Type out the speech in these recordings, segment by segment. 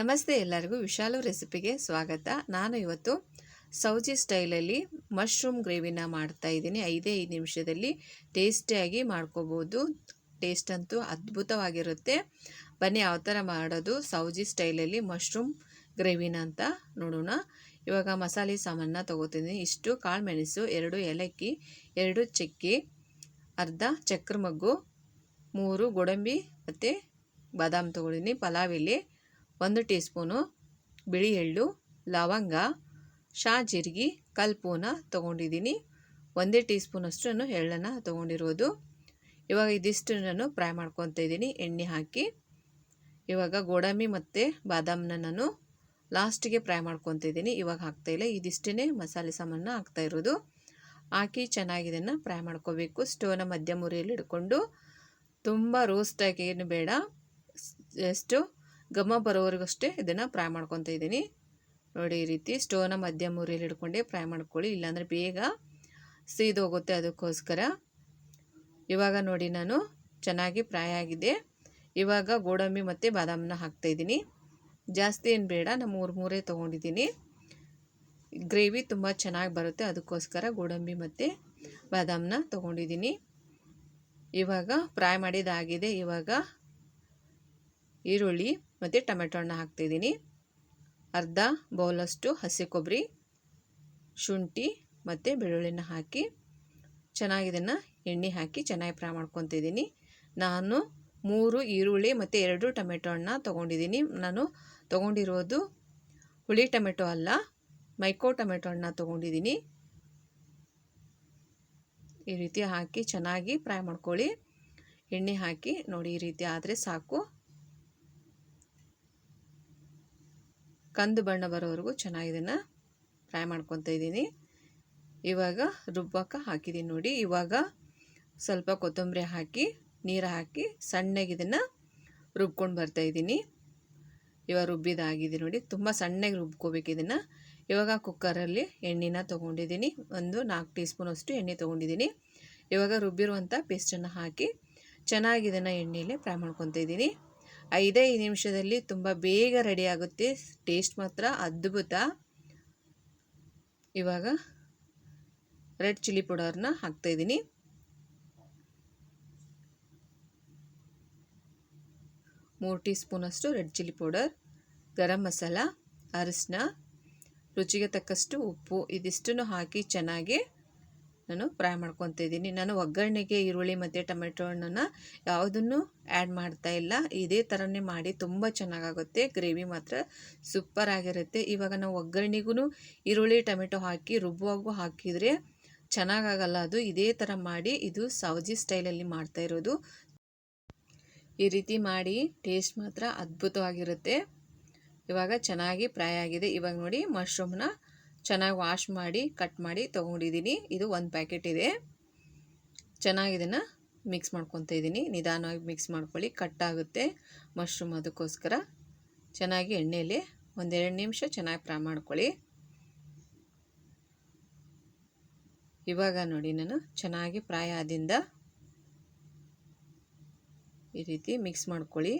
ನಮಸ್ತೆ ಎಲ್ಲರಿಗೂ ವಿಶಾಲು ರೆಸಿಪಿಗೆ ಸ್ವಾಗತ. ನಾನು ಇವತ್ತು ಸೌಜಿ ಸ್ಟೈಲಲ್ಲಿ ಮಶ್ರೂಮ್ ಗ್ರೇವಿನ ಮಾಡ್ತಾ ಇದ್ದೀನಿ. ಐದೇ ಐದು ನಿಮಿಷದಲ್ಲಿ ಟೇಸ್ಟಿಯಾಗಿ ಮಾಡ್ಕೋಬೋದು. ಟೇಸ್ಟ್ ಅಂತೂ ಅದ್ಭುತವಾಗಿರುತ್ತೆ. ಬನ್ನಿ ಯಾವ ಥರ ಮಾಡೋದು, ಸೌಜಿ ಸ್ಟೈಲಲ್ಲಿ ಮಶ್ರೂಮ್ ಗ್ರೇವಿನ ಅಂತ ನೋಡೋಣ. ಇವಾಗ ಮಸಾಲೆ ಸಾಮಾನ ತೊಗೋತೀನಿ ಇಷ್ಟು, ಕಾಳು ಮೆಣಸು, ಎರಡು ಏಲಕ್ಕಿ, ಎರಡು ಚಕ್ಕಿ, ಅರ್ಧ ಚಕ್ರ ಮಗ್ಗು ಮೂರು ಗೋಡಂಬಿ, ಮತ್ತು ಬಾದಾಮ್ ತೊಗೊಳ್ತೀನಿ ಪಲಾವ್ ಒಂದು ಟೀ ಸ್ಪೂನು ಬಿಳಿ ಎಳ್ಳು, ಲವಂಗ, ಶಾ ಜೀರಿಗೆ, ಕಲ್ಪೂನ ತೊಗೊಂಡಿದ್ದೀನಿ. ಒಂದೇ ಟೀ ಸ್ಪೂನಷ್ಟು ನಾನು ಎಳ್ಳನ್ನು ತೊಗೊಂಡಿರೋದು. ಇವಾಗ ಇದಿಷ್ಟು ನಾನು ಫ್ರೈ ಮಾಡ್ಕೊತ ಇದ್ದೀನಿ, ಎಣ್ಣೆ ಹಾಕಿ. ಇವಾಗ ಗೋಡಂಬಿ ಮತ್ತು ಬಾದಾಮನ್ನ ನಾನು ಲಾಸ್ಟಿಗೆ ಫ್ರೈ ಮಾಡ್ಕೊತಿದ್ದೀನಿ ಇವಾಗ ಹಾಕ್ತಾಯಿಲ್ಲ ಇದಿಷ್ಟೇ ಮಸಾಲೆ ಸಾಮಾನು ಹಾಕ್ತಾ ಇರೋದು. ಹಾಕಿ ಚೆನ್ನಾಗಿ ಇದನ್ನು ಫ್ರೈ ಮಾಡ್ಕೋಬೇಕು. ಸ್ಟೋವ್ನ ಮಧ್ಯಮ ಉರಿಯಲ್ಲಿ ಇಟ್ಕೊಂಡು ತುಂಬ ರೋಸ್ಟಾಗಿ ಏನು ಬೇಡ ಎಷ್ಟು ಘಮ ಬರೋವರೆಗಷ್ಟೇ ಇದನ್ನು ಫ್ರೈ ಮಾಡ್ಕೊತ ಇದ್ದೀನಿ. ನೋಡಿ ಈ ರೀತಿ ಸ್ಟೋವ್ನ ಮಧ್ಯ ಮೂರಿಯಲ್ಲಿ ಹಿಡ್ಕೊಂಡೆ ಫ್ರೈ ಮಾಡ್ಕೊಳ್ಳಿ. ಇಲ್ಲಾಂದರೆ ಬೇಗ ಸೀದೋಗುತ್ತೆ ಅದಕ್ಕೋಸ್ಕರ. ಇವಾಗ ನೋಡಿ ನಾನು ಚೆನ್ನಾಗಿ ಫ್ರೈ ಆಗಿದೆ. ಇವಾಗ ಗೋಡಂಬಿ ಮತ್ತು ಬಾದಾಮನ್ನ ಹಾಕ್ತಾಯಿದ್ದೀನಿ ಜಾಸ್ತಿ ಏನು ಬೇಡ ನಾನು ಮೂರು ಮೂರೇ ತೊಗೊಂಡಿದ್ದೀನಿ. ಗ್ರೇವಿ ತುಂಬ ಚೆನ್ನಾಗಿ ಬರುತ್ತೆ, ಅದಕ್ಕೋಸ್ಕರ ಗೋಡಂಬಿ ಮತ್ತು ಬಾದಾಮನ್ನ ತೊಗೊಂಡಿದ್ದೀನಿ. ಇವಾಗ ಫ್ರೈ ಮಾಡಿದಾಗಿದೆ ಇವಾಗ ಈರುಳ್ಳಿ. ಮತ್ತು ಟೊಮೆಟೊ ಹಣ್ಣು ಹಾಕ್ತಿದ್ದೀನಿ. ಅರ್ಧ ಬೌಲಷ್ಟು ಹಸಿ ಕೊಬ್ಬರಿ, ಶುಂಠಿ ಮತ್ತು ಬೆಳ್ಳುಳ್ಳಿನ ಹಾಕಿ ಚೆನ್ನಾಗಿ ಇದನ್ನು ಎಣ್ಣೆ ಹಾಕಿ ಚೆನ್ನಾಗಿ ಫ್ರೈ ಮಾಡ್ಕೊತಿದ್ದೀನಿ. ನಾನು ಮೂರು ಈರುಳ್ಳಿ ಮತ್ತು ಎರಡು ಟೊಮೆಟೊ ಹಣ್ಣ ತೊಗೊಂಡಿದ್ದೀನಿ. ನಾನು ತೊಗೊಂಡಿರೋದು ಹುಳಿ ಟೊಮೆಟೊ ಅಲ್ಲ, ಮೈಕೋ ಟೊಮೆಟೊ ಹಣ್ಣ ತೊಗೊಂಡಿದ್ದೀನಿ. ಈ ರೀತಿ ಹಾಕಿ ಚೆನ್ನಾಗಿ ಫ್ರೈ ಮಾಡ್ಕೊಳ್ಳಿ. ಎಣ್ಣೆ ಹಾಕಿ ನೋಡಿ ಈ ರೀತಿ ಆದರೆ ಸಾಕು. ಕಂದು ಬಣ್ಣ ಬರೋವರೆಗೂ ಚೆನ್ನಾಗಿ ಇದನ್ನು ಫ್ರೈ ಮಾಡ್ಕೊತ ಇದ್ದೀನಿ. ಇವಾಗ ರುಬ್ಬಕ್ಕೆ ಹಾಕಿದ್ದೀನಿ ನೋಡಿ. ಇವಾಗ ಸ್ವಲ್ಪ ಕೊತ್ತಂಬರಿ ಹಾಕಿ, ನೀರು ಹಾಕಿ ಸಣ್ಣಗೆ ಇದನ್ನು ರುಬ್ಕೊಂಡು ಬರ್ತಾಯಿದ್ದೀನಿ ಇವಾಗ ರುಬ್ಬಿದಾಗಿದೆ ನೋಡಿ. ತುಂಬ ಸಣ್ಣಗೆ ರುಬ್ಕೋಬೇಕು ಇದನ್ನು. ಇವಾಗ ಕುಕ್ಕರಲ್ಲಿ ಎಣ್ಣೆನ ತೊಗೊಂಡಿದ್ದೀನಿ. ಒಂದು ನಾಲ್ಕು ಟೀ ಸ್ಪೂನಷ್ಟು ಎಣ್ಣೆ ತೊಗೊಂಡಿದ್ದೀನಿ. ಇವಾಗ ರುಬ್ಬಿರುವಂಥ ಪೇಸ್ಟನ್ನು ಹಾಕಿ ಚೆನ್ನಾಗಿ ಇದನ್ನು ಎಣ್ಣೆಯಲ್ಲಿ ಫ್ರೈ ಮಾಡ್ಕೊತ ಇದ್ದೀನಿ. ಐದೇ ನಿಮಿಷದಲ್ಲಿ ತುಂಬ ಬೇಗ ರೆಡಿ ಆಗುತ್ತೆ. ಟೇಸ್ಟ್ ಮಾತ್ರ ಅದ್ಭುತ. ಇವಾಗ ರೆಡ್ ಚಿಲ್ಲಿ ಪೌಡರ್ನ ಹಾಕ್ತಾಯಿದ್ದೀನಿ ಮೂರು ಟೀ ಸ್ಪೂನಷ್ಟು red chilli powder garam masala ಅರಿಶಿನ ರುಚಿಗೆ ತಕ್ಕಷ್ಟು ಉಪ್ಪು, ಇದಿಷ್ಟನ್ನು ಹಾಕಿ ಚೆನ್ನಾಗಿ ನಾನು ಫ್ರೈ ಮಾಡ್ಕೊತ ಇದ್ದೀನಿ ನಾನು ಒಗ್ಗರಣೆಗೆ ಈರುಳ್ಳಿ ಮತ್ತು ಟೊಮೆಟೊ ಹಣ್ಣನ್ನು ಯಾವುದನ್ನು ಆ್ಯಡ್ ಮಾಡ್ತಾ ಇಲ್ಲ. ಇದೇ ಥರನೇ ಮಾಡಿ ತುಂಬ ಚೆನ್ನಾಗಾಗುತ್ತೆ. ಗ್ರೇವಿ ಮಾತ್ರ ಸೂಪರ್ ಆಗಿರುತ್ತೆ. ಇವಾಗ ನಾವು ಒಗ್ಗರಣೆಗೂ ಈರುಳ್ಳಿ, ಟೊಮೆಟೊ ಹಾಕಿ ರುಬ್ಬುವಾಗೂ ಹಾಕಿದರೆ ಚೆನ್ನಾಗಾಗಲ್ಲ ಅದು. ಇದೇ ಥರ ಮಾಡಿ ಇದು ಸೌಜಿ ಸ್ಟೈಲಲ್ಲಿ ಮಾಡ್ತಾ ಇರೋದು. ಈ ರೀತಿ ಮಾಡಿ ಟೇಸ್ಟ್ ಮಾತ್ರ ಅದ್ಭುತವಾಗಿರುತ್ತೆ. ಇವಾಗ ಚೆನ್ನಾಗಿ ಫ್ರೈ ಆಗಿದೆ. ಇವಾಗ ನೋಡಿ ಮಶ್ರೂಮ್ನ ಚೆನ್ನಾಗಿ ವಾಶ್ ಮಾಡಿ ಕಟ್ ಮಾಡಿ ತೊಗೊಂಡಿದ್ದೀನಿ ಇದು ಒಂದು ಪ್ಯಾಕೆಟ್ ಇದೆ. ಚೆನ್ನಾಗಿ ಇದನ್ನು ಮಿಕ್ಸ್ ಮಾಡ್ಕೊತ ಇದ್ದೀನಿ ನಿಧಾನವಾಗಿ ಮಿಕ್ಸ್ ಮಾಡ್ಕೊಳ್ಳಿ. ಕಟ್ಟಾಗುತ್ತೆ ಮಶ್ರೂಮ್ ಅದಕ್ಕೋಸ್ಕರ. ಚೆನ್ನಾಗಿ ಎಣ್ಣೆಯಲ್ಲಿ ಒಂದೆರಡು ನಿಮಿಷ ಚೆನ್ನಾಗಿ ಫ್ರೈ ಮಾಡ್ಕೊಳ್ಳಿ. ಇವಾಗ ನೋಡಿ ನಾನು ಚೆನ್ನಾಗಿ ಫ್ರೈ ಆದಿಂದ ಈ ರೀತಿ ಮಿಕ್ಸ್ ಮಾಡ್ಕೊಳ್ಳಿ.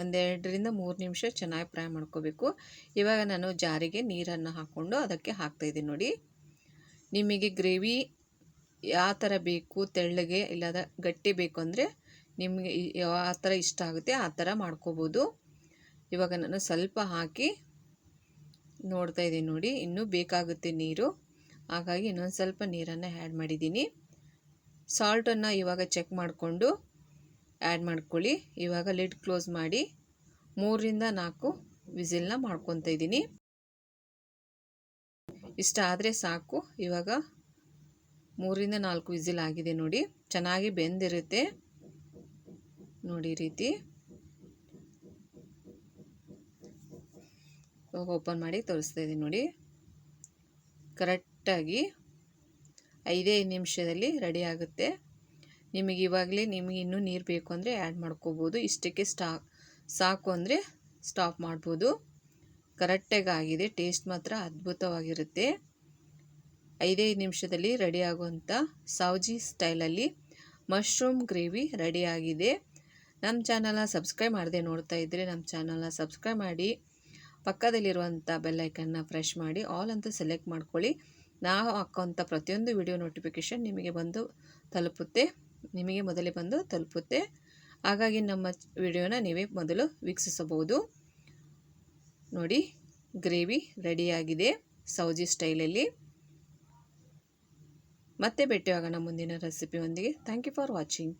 ಒಂದೆರಡರಿಂದ ಮೂರು ನಿಮಿಷ ಚೆನ್ನಾಗಿ ಫ್ರೈ ಮಾಡ್ಕೋಬೇಕು. ಇವಾಗ ನಾನು ಜಾರಿಗೆ ನೀರನ್ನು ಹಾಕ್ಕೊಂಡು ಅದಕ್ಕೆ ಹಾಕ್ತಾಯಿದ್ದೀನಿ ನೋಡಿ. ನಿಮಗೆ ಗ್ರೇವಿ ಯಾವ ಥರ ಬೇಕು, ತೆಳ್ಳಗೆ ಇಲ್ಲದ ಗಟ್ಟಿ ಬೇಕು ಅಂದರೆ ನಿಮಗೆ ಯಾವ ಥರ ಇಷ್ಟ ಆಗುತ್ತೆ ಆ ಥರ ಮಾಡ್ಕೋಬೋದು. ಇವಾಗ ನಾನು ಸ್ವಲ್ಪ ಹಾಕಿ ನೋಡ್ತಾ ಇದ್ದೀನಿ ನೋಡಿ, ಇನ್ನೂ ಬೇಕಾಗುತ್ತೆ ನೀರು. ಹಾಗಾಗಿ ಇನ್ನೊಂದು ಸ್ವಲ್ಪ ನೀರನ್ನು ಆ್ಯಡ್ ಮಾಡಿದ್ದೀನಿ. ಸಾಲ್ಟನ್ನು ಇವಾಗ ಚೆಕ್ ಮಾಡಿಕೊಂಡು ಆ್ಯಡ್ ಮಾಡ್ಕೊಳ್ಳಿ. ಇವಾಗ ಲಿಡ್ ಕ್ಲೋಸ್ ಮಾಡಿ ಮೂರರಿಂದ ನಾಲ್ಕು ವಿಸಿಲ್ನ ಮಾಡ್ಕೊತ ಇದ್ದೀನಿ. ಇಷ್ಟ ಆದರೆ ಸಾಕು. ಇವಾಗ ಮೂರಿಂದ ನಾಲ್ಕು ವಿಸಿಲ್ ಆಗಿದೆ ನೋಡಿ. ಚೆನ್ನಾಗಿ ಬೆಂದಿರುತ್ತೆ. ನೋಡಿ ರೀತಿ. ಇವಾಗ ಓಪನ್ ಮಾಡಿ ತೋರಿಸ್ತಾ ಇದ್ದೀನಿ ನೋಡಿ. ಕರೆಕ್ಟಾಗಿ ಐದೇ ನಿಮಿಷದಲ್ಲಿ ರೆಡಿ ಆಗುತ್ತೆ. ನಿಮಗೆ ಇವಾಗಲೇ ನಿಮಗೆ ಇನ್ನೂ ನೀರು ಬೇಕು ಅಂದರೆ ಆ್ಯಡ್ ಮಾಡ್ಕೋಬೋದು. ಇಷ್ಟಕ್ಕೆ ಸ್ಟಾ, ಸಾಕು ಅಂದರೆ ಸ್ಟಾಪ್ ಮಾಡ್ಬೋದು. ಕರೆಕ್ಟಾಗಿ ಆಗಿದೆ ಟೇಸ್ಟ್ ಮಾತ್ರ ಅದ್ಭುತವಾಗಿರುತ್ತೆ. ಐದೈದು ನಿಮಿಷದಲ್ಲಿ ರೆಡಿ ಆಗುವಂಥ ಸಾವ್ಜಿ ಸ್ಟೈಲಲ್ಲಿ ಮಶ್ರೂಮ್ ಗ್ರೇವಿ ರೆಡಿಯಾಗಿದೆ ನಮ್ಮ ಚಾನಲ್ನ ಸಬ್ಸ್ಕ್ರೈಬ್ ಮಾಡದೆ ನೋಡ್ತಾ ಇದ್ದರೆ ನಮ್ಮ ಚಾನಲ್ನ ಸಬ್ಸ್ಕ್ರೈಬ್ ಮಾಡಿ, ಪಕ್ಕದಲ್ಲಿರುವಂಥ ಬೆಲ್ಲೈಕನ್ನ ಫ್ರೆಶ್ ಮಾಡಿ ಆಲ್ ಅಂತ ಸೆಲೆಕ್ಟ್ ಮಾಡ್ಕೊಳ್ಳಿ. ನಾವು ಹಾಕೋಂಥ ಪ್ರತಿಯೊಂದು ವಿಡಿಯೋ ನೋಟಿಫಿಕೇಷನ್ ನಿಮಗೆ ಬಂದು ತಲುಪುತ್ತೆ. ನಿಮಗೆ ಮೊದಲೇ ಬಂದು ತಲುಪುತ್ತೆ. ಹಾಗಾಗಿ ನಮ್ಮ ವಿಡಿಯೋನ ನೀವೇ ಮೊದಲು ವೀಕ್ಷಿಸಬಹುದು. ನೋಡಿ, ಗ್ರೇವಿ ರೆಡಿಯಾಗಿದೆ ಸೌಜಿ ಸ್ಟೈಲಲ್ಲಿ. ಮತ್ತೆ ಭೇಟಿಯಾಗೋಣ ಮುಂದಿನ ರೆಸಿಪಿಯೊಂದಿಗೆ. Thank you for watching.